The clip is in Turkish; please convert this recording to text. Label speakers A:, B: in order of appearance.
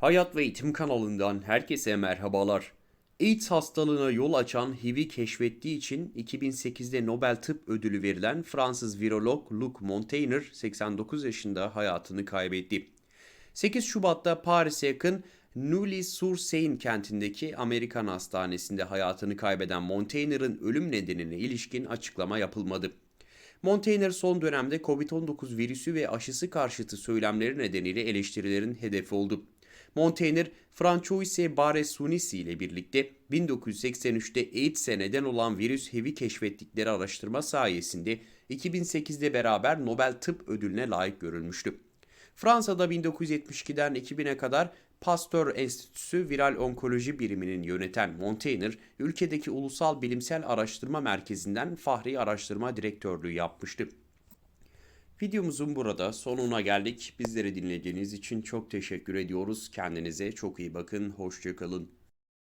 A: Hayat ve Eğitim kanalından herkese merhabalar. AIDS hastalığına yol açan HIV'i keşfettiği için 2008'de Nobel Tıp Ödülü verilen Fransız virolog Luc Montagnier 89 yaşında hayatını kaybetti. 8 Şubat'ta Paris'e yakın Neuilly-sur-Seine kentindeki Amerikan hastanesinde hayatını kaybeden Montaigner'ın ölüm nedenine ilişkin açıklama yapılmadı. Montaigne son dönemde Covid-19 virüsü ve aşısı karşıtı söylemleri nedeniyle eleştirilerin hedefi oldu. Montaigne, Francoise Barre-Sunisi ile birlikte 1983'te AIDS'e neden olan virüs HIV'i keşfettikleri araştırma sayesinde 2008'de beraber Nobel Tıp Ödülüne layık görülmüştü. Fransa'da 1972'den 2000'e kadar Pasteur Enstitüsü Viral Onkoloji Biriminin yöneten Montaigne, ülkedeki Ulusal Bilimsel Araştırma Merkezi'nden Fahri Araştırma Direktörlüğü yapmıştı. Videomuzun burada sonuna geldik. Bizleri dinlediğiniz için çok teşekkür ediyoruz. Kendinize çok iyi bakın. Hoşçakalın.